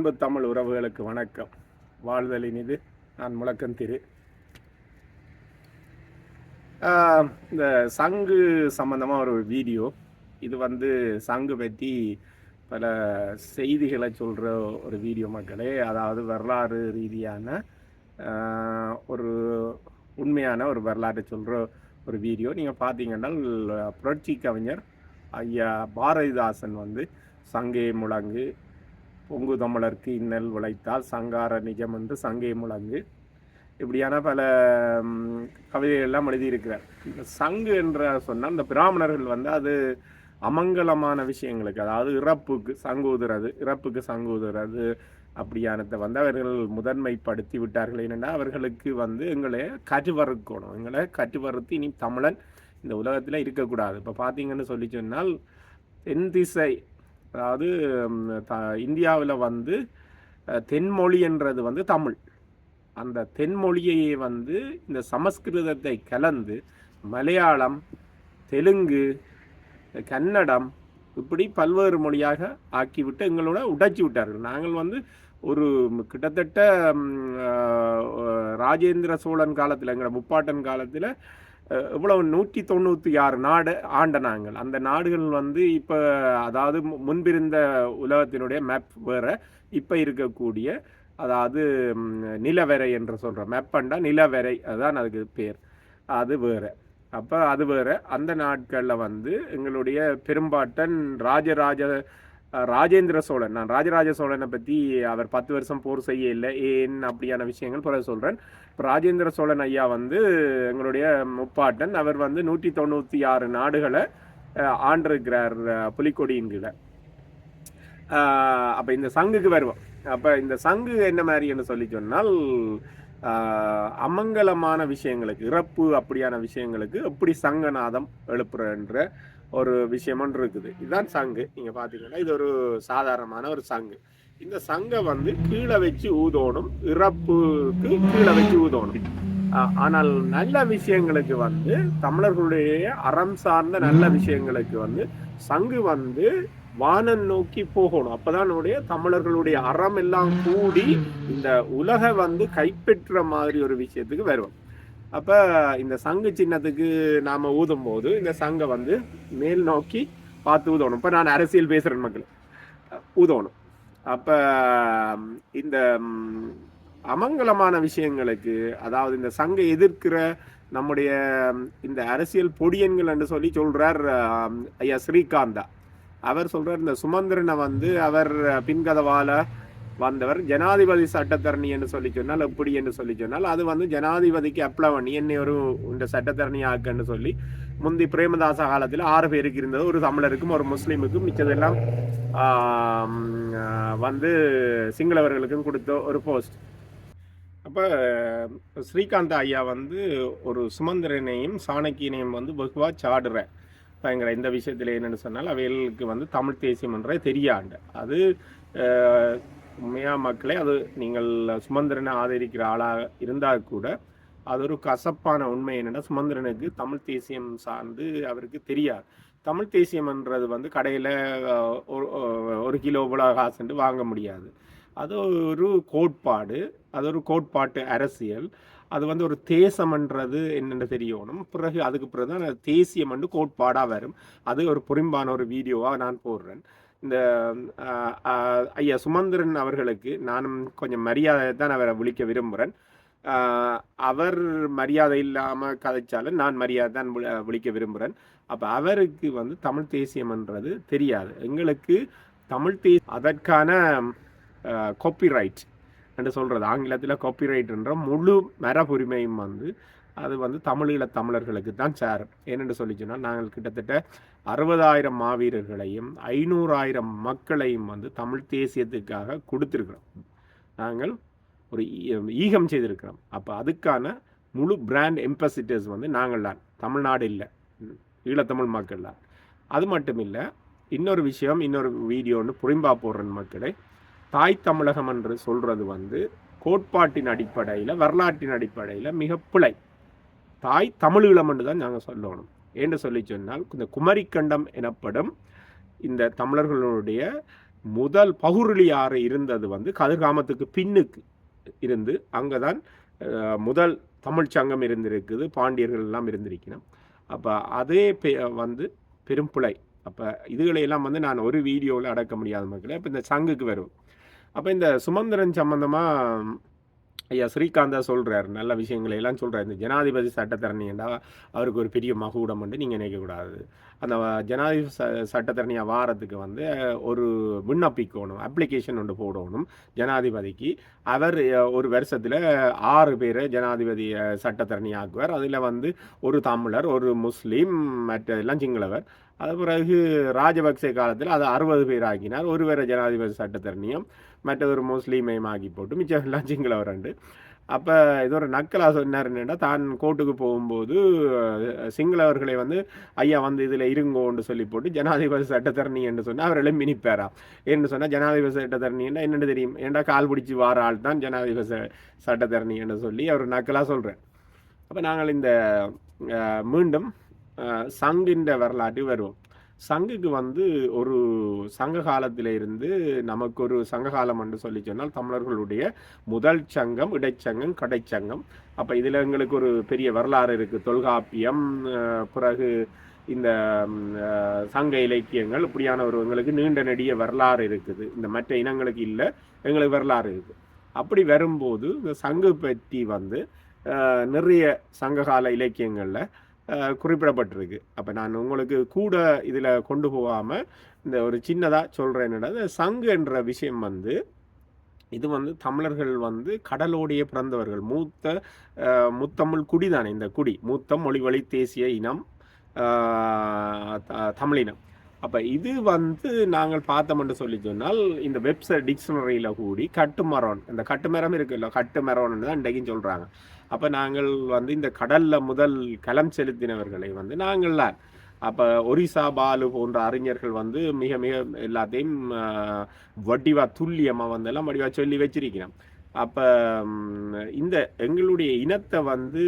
அன்பு தமிழ் உறவுகளுக்கு வணக்கம். வாழ்தலின் இது நான் முழக்கம் திரு. இந்த சங்கு சம்பந்தமாக ஒரு வீடியோ. இது வந்து சங்கு பற்றி பல செய்திகளை சொல்கிற ஒரு வீடியோ மக்களே. அதாவது வரலாறு ரீதியான ஒரு உண்மையான ஒரு வரலாற்றை சொல்கிற ஒரு வீடியோ. நீங்கள் பார்த்தீங்கன்னா புரட்சி கவிஞர் ஐயா பாரதிதாசன் வந்து சங்கே முழங்கு பொங்கு தமிழர்க்கு இன்னல் உழைத்தால் சங்கார நிஜம் என்று சங்கே முழங்கு. இப்படியான பல கவிதைகள்லாம் கவிதைகள் எல்லாம் எழுதியிருக்கிறார். இந்த சங்கு என்ற சொன்னால் இந்த பிராமணர்கள் வந்து அது அமங்கலமான விஷயங்களுக்கு அதாவது இறப்புக்கு சங்குதுறது இறப்புக்கு சங்கு ஊதுறது அப்படியானதை வந்து அவர்கள் முதன்மைப்படுத்தி விட்டார்கள். என்னென்னா அவர்களுக்கு வந்து எங்களை கற்றுவறுக்கணும். எங்களை கற்றுவறுத்து இனி தமிழன் இந்த உலகத்தில் இருக்கக்கூடாது. இப்போ பார்த்தீங்கன்னு சொல்லி சொன்னால் தென் திசை அதாவது த இந்தியாவில் வந்து அஹ், தென்மொழி என்றது வந்து தமிழ். அந்த தென்மொழியையே வந்து இந்த சமஸ்கிருதத்தை கலந்து மலையாளம் தெலுங்கு கன்னடம் இப்படி பல்வேறு மொழியாக ஆக்கிவிட்டு எங்களோட உடைச்சி விட்டார்கள். நாங்கள் வந்து ஒரு கிட்டத்தட்ட ராஜேந்திர சோழன் காலத்தில் எங்களோட முப்பாட்டன் காலத்தில் இவ்வளவு நூற்றி தொண்ணூற்றி ஆறு நாடு ஆண்ட நாங்கள் அந்த நாடுகள் வந்து இப்போ அதாவது மு- முன்பிருந்த உலகத்தினுடைய மேப் வேற இப்போ இருக்கக்கூடிய அதாவது நிலவரை என்று சொல்கிற மேப்பண்டா நிலவரை அதுதான் அதுக்கு பேர். அது வேறு. அப்போ அது வேறு. அந்த நாட்களில் வந்து எங்களுடைய பெரும்பாட்டன் ராஜராஜ ராஜேந்திர சோழன். நான் ராஜராஜ சோழனை பற்றி அவர் பத்து வருஷம் போர் செய்ய இல்லை. ஏன் அப்படியான விஷயங்கள் பிறகு சொல்கிறேன் இப்போ ராஜேந்திர சோழன் ஐயா வந்து எங்களுடைய முப்பாட்டன். அவர் வந்து நூற்றி தொண்ணூற்றி ஆறு நாடுகளை ஆண்டிருக்கிறார் புலிக்கொடியின் கீழே. அப்போ இந்த சங்குக்கு வருவோம். அப்போ இந்த சங்கு என்ன மாதிரி என்று சொல்லி சொன்னால் அமங்கலமான விஷயங்களுக்கு இறப்பு அப்படியான விஷயங்களுக்கு எப்படி சங்கநாதம் எழுப்புறன்ற ஒரு விஷயம் இருக்குது. இதுதான் சங்கு. நீங்கள் பார்த்தீங்கன்னா இது ஒரு சாதாரணமான ஒரு சங்கு. இந்த சங்கை வந்து கீழே வச்சு ஊதோணும் இறப்புக்கு கீழே வச்சு ஊதோணும். ஆனால் நல்ல விஷயங்களுக்கு வந்து தமிழர்களுடைய அறம் சார்ந்த நல்ல விஷயங்களுக்கு வந்து சங்கு வந்து வானம் நோக்கி போகணும். அப்பதான் தமிழர்களுடைய அறம் எல்லாம் கூடி இந்த உலக வந்து கைப்பற்ற மாதிரி ஒரு விஷயத்துக்கு வருவோம். அப்போ இந்த சங்கு சின்னத்துக்கு நாம் ஊதும் போது இந்த சங்கை வந்து மேல் நோக்கி பார்த்து ஊதணும். இப்போ நான் அரசியல் பேசுகிறேன் மக்கள். ஊதணும். அப்போ இந்த அமங்கலமான விஷயங்களுக்கு அதாவது இந்த சங்கை எதிர்க்கிற நம்முடைய இந்த அரசியல் பொடியன்கள் என்று சொல்லி சொல்கிறார் ஐயா ஸ்ரீகாந்தா. அவர் சொல்கிறார் இந்த சுமந்திரனை வந்து அவர் பின்கதவால் வந்தவர் ஜனாதிபதி சட்டத்தரணி என்று சொல்லி சொன்னால் எப்படி என்று சொல்லி சொன்னால் அது வந்து ஜனாதிபதிக்கு அப்ளை பண்ணி என்னை ஒரு இந்த சட்டத்தரணி ஆக்குன்னு சொல்லி முந்தி பிரேமதாச காலத்தில் ஆறு பேருக்கு இருந்தது. ஒரு தமிழருக்கும் ஒரு முஸ்லீமுக்கும் மிச்சதெல்லாம் வந்து சிங்களவர்களுக்கும் கொடுத்த ஒரு போஸ்ட் அப்போ ஸ்ரீகாந்த் ஐயா வந்து ஒரு சுமந்திரனையும் சாணக்கியனையும் வந்து வெகுவாக சாடுற பயங்கர இந்த விஷயத்தில் என்னென்னு சொன்னால் அவைகளுக்கு வந்து தமிழ் தேசியம் என்ற தெரியாண்டு. அது உண்மையாக உண்மையா மக்களே அது நீங்கள் சுமந்திரனை ஆதரிக்கிற ஆளாக இருந்தால் கூட அது ஒரு கசப்பான உண்மை என்னென்னா சுமந்திரனுக்கு தமிழ் தேசியம் சார்ந்து அவருக்கு தெரியாது. தமிழ் தேசியம்ன்றது வந்து கடையில் ஒரு ஒரு கிலோ இவ்வளோ காசுன்ட்டு வாங்க முடியாது. அது ஒரு கோட்பாடு அது ஒரு கோட்பாட்டு அரசியல். அது வந்து ஒரு தேசம்ன்றது என்னென்னு தெரியணும். பிறகு அதுக்கு பிறகு தான் தேசியம் வந்து கோட்பாடாக வரும். அது ஒரு புரிம்பான ஒரு வீடியோவாக நான் போடுறேன். இந்த ஐயா சுமந்திரன் அவர்களுக்கு நானும் கொஞ்சம் மரியாதை தான் அவரை விழிக்க விரும்புகிறேன் அவர் மரியாதை இல்லாமல் கதைச்சாலும் நான் மரியாதை தான் விழிக்க விரும்புகிறேன் அப்போ அவருக்கு வந்து தமிழ் தேசியம்ன்றது தெரியாது. எங்களுக்கு தமிழ் தே அதற்கான காப்பிரைட் என்று சொல்கிறது ஆங்கிலத்தில் காப்பிரைட்ன்ற முழு மரபுரிமையும் வந்து அது வந்து தமிழீழ தமிழர்களுக்கு தான் சேரும் ஏனென்று சொல்லி சொன்னால் நாங்கள் கிட்டத்தட்ட அறுபதாயிரம் மாவீரர்களையும் ஐநூறாயிரம் மக்களையும் வந்து தமிழ் தேசியத்துக்காக கொடுத்துருக்குறோம். நாங்கள் ஒரு ஈ- ஈகம் செய்திருக்கிறோம். அப்போ அதுக்கான முழு பிராண்ட் எம்பசிட்டர்ஸ் வந்து நாங்கள் தான். தமிழ்நாடு இல்லை. ஈழத்தமிழ் மக்கள் தான். அது மட்டும் இல்லை இன்னொரு விஷயம் இன்னொரு வீடியோன்னு புரிம்பா போடுறன் மக்களை. தாய் தமிழகம் என்று சொல்கிறது வந்து கோட்பாட்டின் அடிப்படையில் வரலாற்றின் அடிப்படையில் மிக பிழை. தாய் தமிழீழம் என்று தான் நாங்கள் சொல்லணும். என்று சொல்லி சொன்னால் இந்த குமரிக்கண்டம் எனப்படும் இந்த தமிழர்களுடைய முதல் பகுருளியாறு இருந்தது வந்து கதிர்காமத்துக்கு பின்னுக்கு இருந்து அங்கே தான் முதல் தமிழ் சங்கம் இருந்திருக்குது பாண்டியர்கள் எல்லாம் இருந்திருக்கணும். அப்போ அதே பெ வந்து பெரும்பிழை அப்போ இதுகளையெல்லாம் வந்து நான் ஒரு வீடியோவில் அடக்க முடியாத மக்களே அப்போ இந்த சங்குக்கு வரும் அப்போ இந்த சுமந்திரன் சம்பந்தமாக ஐயா ஸ்ரீகாந்தா சொல்கிறார் நல்ல விஷயங்களை எல்லாம் சொல்கிறார் இந்த ஜனாதிபதி என்றால் அவருக்கு ஒரு பெரிய மகுடம் வந்து நீங்கள் நினைக்கக்கூடாது அந்த ஜனாதிபதி ச சட்டத்தரணியாக வாரத்துக்கு வந்து ஒரு விண்ணப்பிக்கணும் அப்ளிகேஷன் ஒன்று போடணும் ஜனாதிபதிக்கு. அவர் ஒரு வருஷத்தில் ஆறு பேரை ஜனாதிபதி சட்டத்தரணி ஆக்குவார். அதில் வந்து ஒரு தமிழர் ஒரு முஸ்லீம் மற்றெல்லாம் சிங்களவர் அது பிறகு ராஜபக்சே காலத்தில் அதை அறுபது பேர் ஆக்கினார். ஒருவரை ஜனாதிபதி சட்டத்தரணியும் மற்றொரு முஸ்லீமையும் ஆக்கி போட்டு மிச்சம் எல்லாம் சிங்களவர் ரெண்டு. அப்போ இது ஒரு நக்கலாக சொன்னார் என்னென்னா தான் கோர்ட்டுக்கு போகும்போது சிங்களவர்களை வந்து ஐயா வந்து இதில் இருங்கோன்னு சொல்லி போட்டு ஜனாதிபதி சட்டத்தரணி என்று சொன்னால் அவர் எழும்பி என்று சொன்னால் ஜனாதிபதி சட்டத்தரணின்னா என்னென்னு தெரியும்? ஏன்டா கால் பிடிச்சி வார ஆள் தான் ஜனாதிபதி சட்டத்தரணி என்று சொல்லி அவர் நக்கலாக சொல்கிறேன் அப்போ நாங்கள் இந்த மீண்டும் சங்கின்ற வரலாற்று வருவோம். சங்குக்கு வந்து ஒரு சங்க காலத்தில் இருந்து நமக்கு ஒரு சங்க காலம் என்று சொல்லி சொன்னால் தமிழர்களுடைய முதல் சங்கம் இடைச்சங்கம் கடைச்சங்கம். அப்போ இதில் எங்களுக்கு ஒரு பெரிய வரலாறு இருக்குது தொல்காப்பியம் பிறகு இந்த சங்க இலக்கியங்கள் இப்படியான ஒரு எங்களுக்கு நீண்ட நெடிய வரலாறு இருக்குது. இந்த மற்ற இனங்களுக்கு இல்லை எங்களுக்கு வரலாறு இருக்குது அப்படி வரும்போது இந்த சங்கு பற்றி வந்து நிறைய சங்ககால இலக்கியங்களில் குறிப்பிடப்பட்டிருக்கு. அப்போ நான் உங்களுக்கு கூட இதில் கொண்டு போகாமல் இந்த ஒரு சின்னதாக சொல்கிறேன் என்னடா சங்கு என்ற விஷயம் வந்து இது வந்து தமிழர்கள் வந்து கடலோடைய பிறந்தவர்கள். மூத்த முத்தமிழ் குடி தானே இந்த குடி. மூத்த மொழி வழி தேசிய இனம் தமிழினம். அப்போ இது வந்து நாங்கள் பார்த்தோம்னு சொல்லி சொன்னால் இந்த வெப்சைட் டிக்ஷனரியில் கூடி கட்டுமரம் இந்த கட்டுமரம் இருக்குல்ல கட்டுமரம்னு தான் இன்றைக்கும் சொல்கிறாங்க அப்போ நாங்கள் வந்து இந்த கடலில் முதல் களம் செலுத்தினவர்களை வந்து நாங்கள் தான். அப்போ ஒரிசா பாலு போன்ற அறிஞர்கள் வந்து மிக மிக எல்லாத்தையும் வடிவா துல்லியமாக வந்து எல்லாம் வடிவாக சொல்லி வச்சிருக்கிறோம். அப்போ இந்த எங்களுடைய இனத்தை வந்து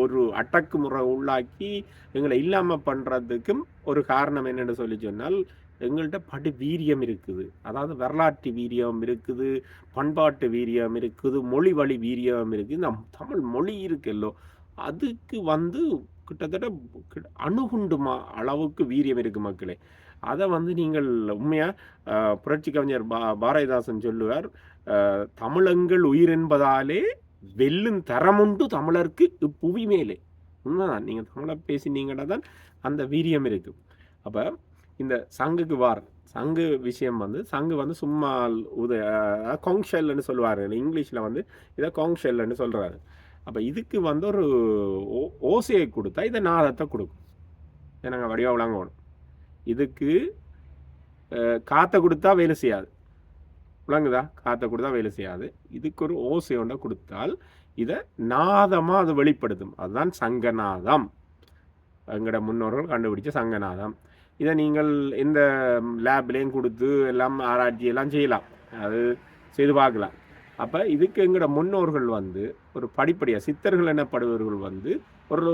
ஒரு அட்டக்கு முறை உள்ளாக்கி எங்களை இல்லாமல் பண்ணுறதுக்கும் ஒரு காரணம் என்னென்னு சொல்லி சொன்னால் எங்கள்கிட்ட படு வீரியம் இருக்குது. அதாவது வரலாற்று வீரியம் இருக்குது பண்பாட்டு வீரியம் இருக்குது மொழி வழி வீரியம் இருக்குது. இந்த தமிழ் மொழி இருக்குல்லோ அதுக்கு வந்து கிட்டத்தட்ட அணுகுண்டுமா அளவுக்கு வீரியம் இருக்கு மக்களே. அதை வந்து நீங்கள் உண்மையாக புரட்சி கவிஞர் பா பாரதிதாசன் சொல்லுவார் தமிழங்கள் உயிர் என்பதாலே வெல்லும் தரமுண்டு தமிழருக்கு இப்புவி மேலே. உண்மைதான். நீங்கள் தமிழை பேசினீங்கன்னா தான் அந்த வீரியம் இருக்குது அப்போ இந்த சங்குக்கு வார் சங்கு விஷயம் வந்து சங்கு வந்து சும்மா உத கொங்ஷெல்னு சொல்லுவார். இங்கிலீஷில் வந்து இதை கொங்ஷெல்னு சொல்கிறாரு அப்போ இதுக்கு வந்து ஒரு ஓசையை கொடுத்தா இதை நாதத்தை கொடுக்கும். நாங்கள் வடிவாக விளங்கணும் இதுக்கு காற்றை கொடுத்தா வேலை செய்யாது. விளங்குதா? காற்றை கொடுத்தா வேலை செய்யாது. இதுக்கு ஒரு ஓசை ஒன்றை கொடுத்தால் இதை நாதமாக அது வெளிப்படுத்தும். அதுதான் சங்கநாதம். எங்களோட முன்னோர்கள் கண்டுபிடிச்ச சங்கநாதம். இதை நீங்கள் இந்த லேப்லேயும் கொடுத்து எல்லாம் ஆராய்ச்சி எல்லாம் செய்யலாம். அது செய்து பார்க்கலாம். அப்போ இதுக்கு எங்களோட முன்னோர்கள் வந்து ஒரு படிப்படியாக சித்தர்கள் எனப்படுபவர்கள் வந்து ஒரு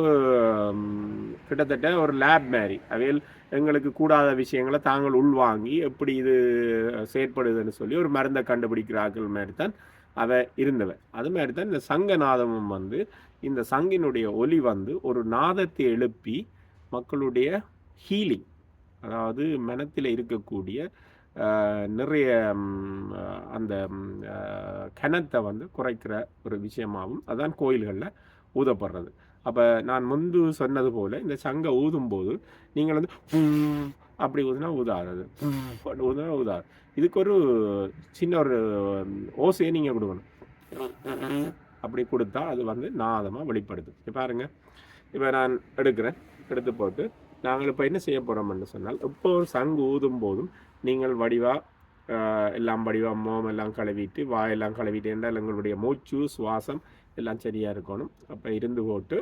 கிட்டத்தட்ட ஒரு லேப் மாதிரி. அவையில் எங்களுக்கு கூடாத விஷயங்களை தாங்கள் உள்வாங்கி எப்படி இது செயற்படுதுன்னு சொல்லி ஒரு மருந்தை கண்டுபிடிக்கிறார்கள் மாதிரி தான் அவ இருந்தவன் அது மாதிரி தான் இந்த சங்க நாதமும் வந்து இந்த சங்கினுடைய ஒலி வந்து ஒரு நாதத்தை எழுப்பி மக்களுடைய ஹீலிங் அதாவது மனத்தில் இருக்கக்கூடிய நிறைய அந்த கிணத்தை வந்து குறைக்கிற ஒரு விஷயமாகவும் அதான் கோயில்களில் ஊதப்படுறது. அப்போ நான் முன்பு சொன்னது போல் இந்த சங்கை ஊதும்போது நீங்கள் வந்து அப்படி ஊதுனா ஊதாது ஊதுனா ஊதாது. இதுக்கு ஒரு சின்ன ஒரு ஓசையை நீங்கள் கொடுக்கணும். அப்படி கொடுத்தா அது வந்து நாதமாக வெளிப்படுது. இப்போ பாருங்கள் இப்போ நான் எடுக்கிறேன். எடுத்து போட்டு நாங்கள் இப்போ என்ன செய்ய போகிறோம்னு சொன்னால் இப்போ சங்கு ஊதும் போதும் நீங்கள் வடிவாக எல்லாம் வடிவாக மோம் எல்லாம் கழுவிட்டு வாயெல்லாம் கழுவிட்டு என்றால் எங்களுடைய மூச்சு சுவாசம் எல்லாம் சரியாக இருக்கணும். அப்போ இருந்து போட்டு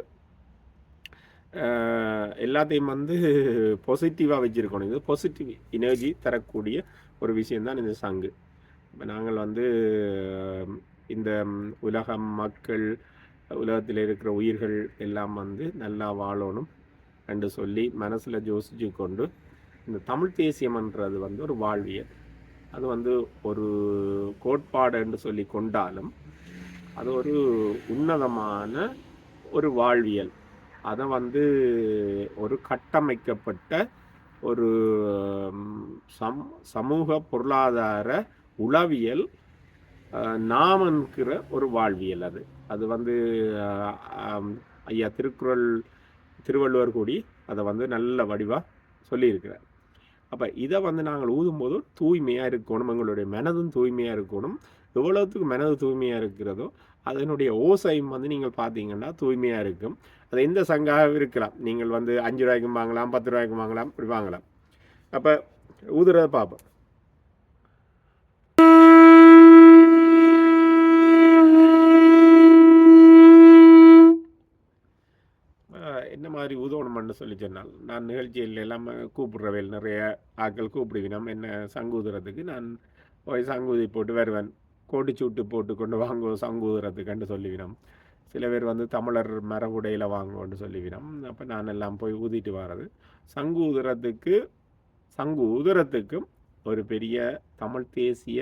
எல்லாத்தையும் வந்து பாசிட்டிவாக வச்சுருக்கணும். இது பாசிட்டிவ் எனர்ஜி தரக்கூடிய ஒரு விஷயந்தான் இந்த சங்கு. இப்போ நாங்கள் வந்து இந்த உலகம் மக்கள் உலகத்தில் இருக்கிற உயிர்கள் எல்லாம் வந்து நல்லா வாழணும். என்று சொல்லி மனசில் யோசிச்சு கொண்டு இந்த தமிழ் தேசியம்ன்றது வந்து ஒரு வாழ்வியல். அது வந்து ஒரு கோட்பாடு என்று சொல்லி கொண்டாலும் அது ஒரு உன்னதமான ஒரு வாழ்வியல். அதை வந்து ஒரு கட்டமைக்கப்பட்ட ஒரு சம் சமூக பொருளாதார உளவியல் நாம் என்கிற ஒரு வாழ்வியல் அது. அது வந்து ஐயா திருக்குறள் திருவள்ளுவர் கூடி அதை வந்து நல்ல வடிவாக சொல்லியிருக்கிறார். அப்போ இதை வந்து நாங்கள் ஊதும்போது தூய்மையாக இருக்கணும் எங்களுடைய மனதும் தூய்மையாக இருக்கணும். எவ்வளோத்துக்கு மனது தூய்மையாக இருக்கிறதோ அதனுடைய ஓசையும் வந்து நீங்கள் பார்த்தீங்கன்னா தூய்மையாக இருக்கும். அது எந்த சங்காக இருக்கலாம். நீங்கள் வந்து அஞ்சு ரூபாய்க்கும் வாங்கலாம் பத்து ரூபாய்க்கும் வாங்கலாம் இப்படி வாங்கலாம். அப்போ ஊதுறதை பார்ப்போம். மாதிரி உதவணும்னு சொல்லி சொன்னால் நான் நிகழ்ச்சியில் எல்லாம் கூப்பிடுறவையில் நிறைய ஆட்கள் கூப்பிடுவினோம் என்ன சங்குதுறதுக்கு நான் போய் சங்கு ஊதி போட்டு வருவேன். கோட்டு சூட்டு போட்டு கொண்டு வாங்குவோம் சங்கு ஊதுறதுக்குன்னு சொல்லிவினோம் சில பேர் வந்து தமிழர் மரபுடையில் வாங்குவோன்னு சொல்லிவினோம் அப்போ நான் எல்லாம் போய் ஊதிட்டு வர்றது சங்கு ஊதுறதுக்கு சங்கு ஊதுறதுக்கும் ஒரு பெரிய தமிழ் தேசிய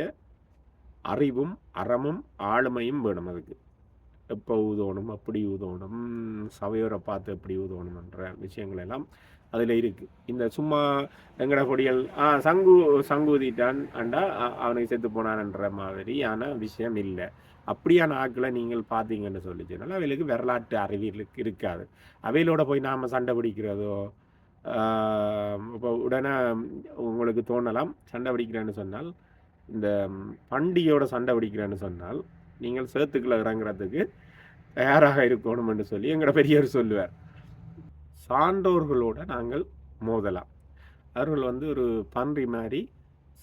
அறிவும் அறமும் ஆளுமையும் வேணும் அதுக்கு. எப்போ ஊதணும் அப்படி ஊதணும் சபையோரை பார்த்து எப்படி ஊதணும்ன்ற விஷயங்கள் எல்லாம் அதில் இருக்குது இந்த சும்மா எங்கட கொடிகள் ஆ சங்கு சங்கு ஊதிட்டான் அண்டா அவனுக்கு செத்து போனான்ன்ற மாதிரியான விஷயம் இல்லை. அப்படியான ஆட்களை நீங்கள் பார்த்தீங்கன்னு சொல்லிச்சுனால அவைகளுக்கு வரலாற்று அறிவியலுக்கு இருக்காது. அவைகளோட போய் நாம் சண்டை பிடிக்கிறதோ இப்போ உடனே உங்களுக்கு தோணலாம் சண்டை பிடிக்கிறேன்னு சொன்னால் இந்த பண்டிகையோட சண்டை பிடிக்கிறேன்னு சொன்னால் நீங்கள் சேத்துக்குள்ள இறங்குறதுக்கு தயாராக இருக்கணும்னு சொல்லி எங்களோட பெரியவர் சொல்லுவார். சான்றோர்களோட நாங்கள் மோதலாம். அவர்கள் வந்து ஒரு பன்றி மாதிரி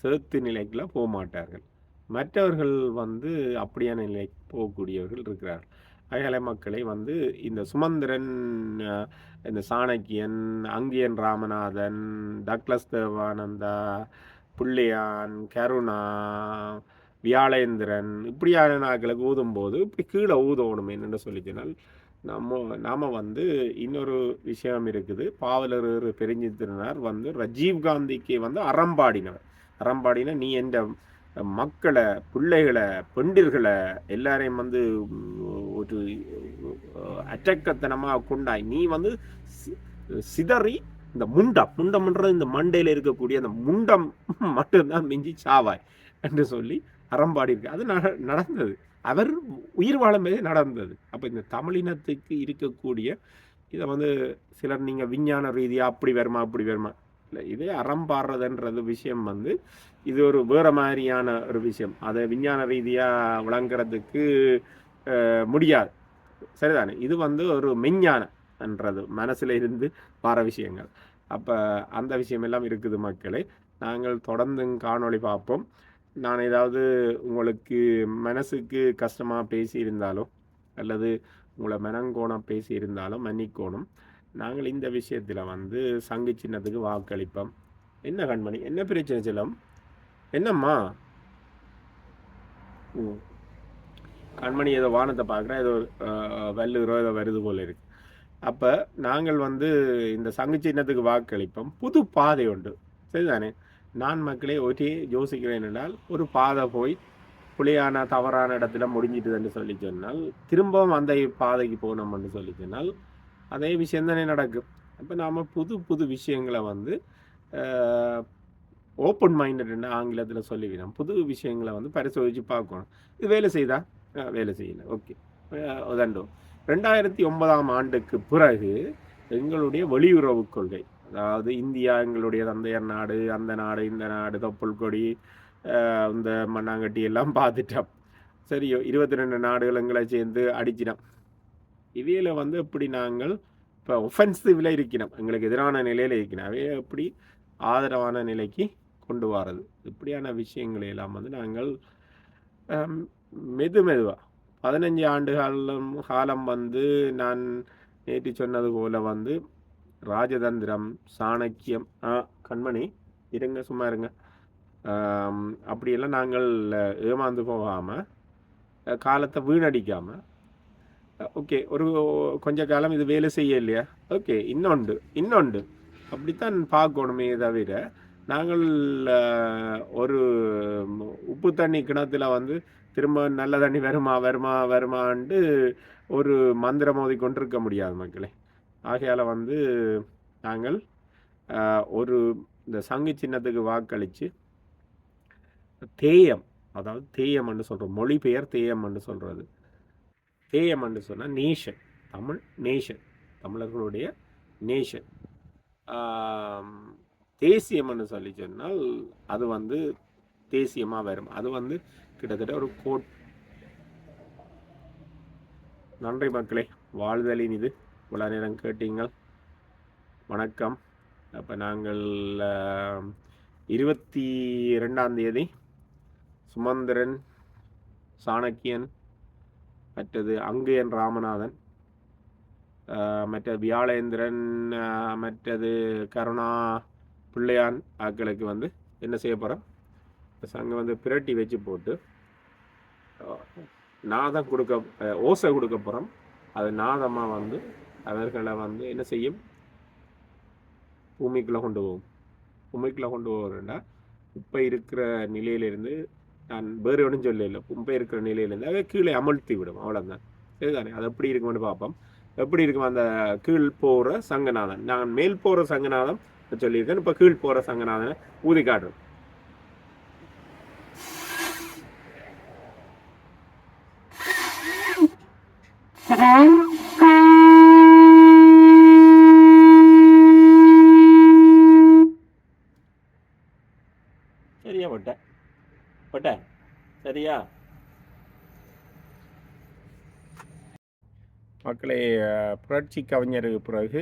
சேத்து நிலைக்குள்ள போக மாட்டார்கள். மற்றவர்கள் வந்து அப்படியான நிலைக்கு போகக்கூடியவர்கள் இருக்கிறார்கள். அயலை மக்களை வந்து இந்த சுமந்திரன் இந்த சாணக்கியன் அங்கியன் ராமநாதன் டக்ளஸ் தேவானந்தா புள்ளையான் கருணா வியாழேந்திரன் இப்படியான நாட்களுக்கு ஊதும்போது இப்படி கீழே ஊதணும் என்னென்னு சொல்லிச்சினால் நம்ம நாம் வந்து இன்னொரு விஷயம் இருக்குது. பாவலர் பெருஞ்சித்திரனார் வந்து ரஜீவ் காந்திக்கு வந்து அறம்பாடினவர். அறம்பாடினா நீ என்ற மக்களை பிள்ளைகளை பெண்டிர்களை எல்லாரையும் வந்து ஒரு அச்சக்கத்தனமாக கொண்டாய். நீ வந்து சிதறி இந்த முண்டம் முண்டம்ன்றது இந்த மண்டையில் இருக்கக்கூடிய அந்த முண்டம் மட்டும்தான் மிஞ்சி சாவாய் என்று சொல்லி அறம்பாடி இருக்கு அது நட- நடந்தது. அவர் உயிர் வாழும்போது நடந்தது. அப்போ இந்த தமிழினத்துக்கு இருக்கக்கூடிய இதை வந்து சிலர் நீங்கள் விஞ்ஞான ரீதியாக அப்படி வருமா அப்படி வருமா? இல்லை இதே அறம்பாடுறதுன்றது விஷயம் வந்து இது ஒரு வேறு மாதிரியான ஒரு விஷயம். அதை விஞ்ஞான ரீதியாக விளங்குறதுக்கு முடியாது. சரிதானே? இது வந்து ஒரு மெஞ்ஞானன்றது மனசில் இருந்து வர விஷயங்கள். அப்போ அந்த விஷயம் எல்லாம் இருக்குது மக்களே. நாங்கள் தொடர்ந்து காணொளி பார்ப்போம். நான் ஏதாவது உங்களுக்கு மனசுக்கு கஷ்டமாக பேசியிருந்தாலோ அல்லது உங்களை மனங்கோணம் பேசியிருந்தாலும் மன்னிக்கோணும். நாங்கள் இந்த விஷயத்தில் வந்து சங்கு சின்னத்துக்கு வாக்களிப்போம். என்ன கண்மணி? என்ன பிரச்சனை செல்லம்? என்னம்மா? ம் கண்மணி ஏதோ வானத்தை பார்க்குறேன் ஏதோ அஹ், வல்லுகிறோ ஏதோ வருது போல் இருக்கு. அப்போ நாங்கள் வந்து இந்த சங்கு சின்னத்துக்கு வாக்களிப்போம். புது பாதை உண்டு. சரிதானே? நான் மக்களே ஒற்றி யோசிக்கிறேன் என்றால் ஒரு பாதை போய் புளியான தவறான இடத்துல முடிஞ்சிட்டுதுன்னு சொல்லி சொன்னால் திரும்பவும் அந்த பாதைக்கு போகணும்னு சொல்லி சொன்னால் அதே விஷயம் தானே நடக்கும். இப்போ நாம் புது புது விஷயங்களை வந்து ஓப்பன் மைண்டட்னு ஆங்கிலத்தில் சொல்லிவிடும். புது விஷயங்களை வந்து பரிசோதித்து பார்க்கணும். இது வேலை செய்தா? வேலை செய்யணும் ஓகே. உதண்டோ ரெண்டாயிரத்தி ஒன்பதாம் ஆண்டுக்கு பிறகு எங்களுடைய வெளியுறவு கொள்கை அதாவது இந்தியா எங்களுடைய தந்தையர் நாடு அந்த நாடு இந்த நாடு தொப்புள் கொடி இந்த மண்ணாங்கட்டி எல்லாம் பார்த்துட்டோம் சரியோ இருபத்தி ரெண்டு நாடுகள் எங்களை சேர்ந்து அடிச்சினோம் இவையில் வந்து இப்படி நாங்கள் இப்போ ஒஃபென்சிவில் இருக்கணும். எங்களுக்கு எதிரான நிலையில் இருக்கணும். அவைய எப்படி ஆதரவான நிலைக்கு கொண்டு வரது இப்படியான விஷயங்களை எல்லாம் வந்து நாங்கள் மெது மெதுவாக பதினஞ்சு ஆண்டு காலம் காலம் வந்து நான் நேற்று சொன்னது போல் வந்து ராஜதந்திரம் சாணக்கியம் ஆ கண்மணி. இருங்க சும்மா இருங்க. அப்படியெல்லாம் நாங்கள் ஏமாந்து போகாமல் காலத்தை வீணடிக்காமல் ஓகே ஒரு கொஞ்ச காலம் இது வேலை செய்ய இல்லையா? ஓகே இன்னொன்று இன்னொன்று அப்படித்தான் பார்க்கணுமே தவிர நாங்கள் ஒரு உப்பு தண்ணி கிணத்துல வந்து திரும்ப நல்ல தண்ணி வருமா வருமா வருமான்ட்டு ஒரு மந்திரம் மோதி கொண்டிருக்க முடியாது மக்களே. ஆகையால் வந்து நாங்கள் ஒரு இந்த சங்கு சின்னத்துக்கு வாக்களித்து தேயம் அதாவது தேயம்னு சொல்கிறோம் மொழி பெயர் தேயம்னு சொல்கிறது தேயம்னு சொன்னால் நேஷன் தமிழ் நேஷன் தமிழர்களுடைய நேஷன். தேசியம்னு சொல்லி சொன்னால் அது வந்து தேசியமாக வரும். அது வந்து கிட்டத்தட்ட ஒரு கோட். நன்றி மக்களே வாழ்தலின் இது. இவ்வளோ நேரம் கேட்டீங்கள். வணக்கம். அப்போ நாங்கள் இருபத்தி ரெண்டாம் தேதி சுமந்திரன் சாணக்கியன் மற்றது அங்கையன் ராமநாதன் மற்ற வியாழேந்திரன் மற்றது கருணா பிள்ளையான் ஆக்களுக்கு வந்து என்ன செய்ய போகிறோம் சங்கம் வந்து பிரட்டி வச்சு போட்டு நாதம் கொடுக்க ஓசை கொடுக்க போகிறோம் அது நாதமாக வந்து அவர்களை வந்து என்ன செய்யும்? பூமிக்குள்ளே கொண்டு போகும். பூமிக்குள்ளே கொண்டு போகிறேன்னா இப்போ இருக்கிற நிலையிலிருந்து நான் வேறு ஒன்றும் சொல்லல இப்போ இருக்கிற நிலையிலேருந்து அதை கீழே அமழ்த்தி விடும். அவ்வளோதான் சரிதானே? அது எப்படி இருக்கும்னு பார்ப்போம். எப்படி இருக்கும் அந்த கீழ் போகிற சங்கநாதன்? நான் மேல் போகிற சங்கநாதம் சொல்லியிருக்கேன். இப்போ கீழ் போகிற சங்கநாதனை ஊதி காட்டுறோம். சரியா பட்ட பட்ட சரியா மக்களை புரட்சி கவிஞருக்கு பிறகு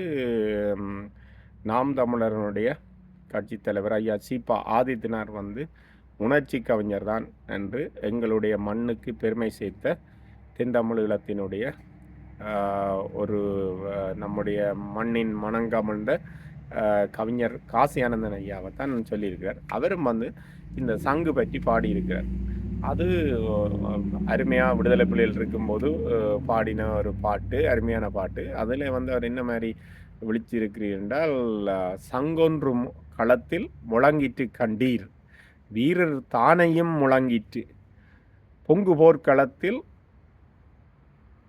நாம் தமிழரனுடைய கட்சி தலைவர் ஐயா சீபா ஆதித்யனார் வந்து உணர்ச்சி கவிஞர் தான் என்று எங்களுடைய மண்ணுக்கு பெருமை சேர்த்த தென்தமிழ் ஈழத்தினுடைய ஒரு நம்முடைய மண்ணின் மனங்கமழ்ந்த கவிஞர் காசி ஆனந்தன் ஐயாவை தான் சொல்லியிருக்கிறார். அவரும் வந்து இந்த சங்கு பற்றி பாடியிருக்கிறார். அது அருமையாக விடுதலை புலிகள் இருக்கும்போது பாடின ஒரு பாட்டு அருமையான பாட்டு. அதில் வந்து அவர் என்ன மாதிரி விழிச்சிருக்கிறீர் என்றால் சங்கொன்றும் களத்தில் முழங்கிட்டு கண்டீர். வீரர் தானையும் முழங்கிட்டு பொங்கு போர்க்களத்தில்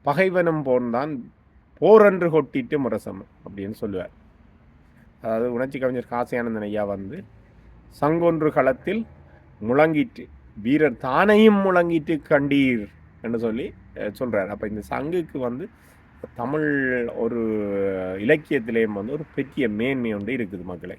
பகைவனும் போன்தான் போரன்று கொட்டிட்டு முரசம் அப்படின்னு சொல்லுவார். அதாவது உணர்ச்சி கவிஞர் காசியானந்தன் ஐயா வந்து சங்கொன்று களத்தில் முழங்கிட்டு வீரர் தானையும் முழங்கிட்டு கண்டீர் என்று சொல்லி சொல்கிறார் அப்போ இந்த சங்குக்கு வந்து தமிழ் ஒரு இலக்கியத்திலேயும் வந்து ஒரு பெரிய மேன்மை ஒன்று இருக்குது மக்களை.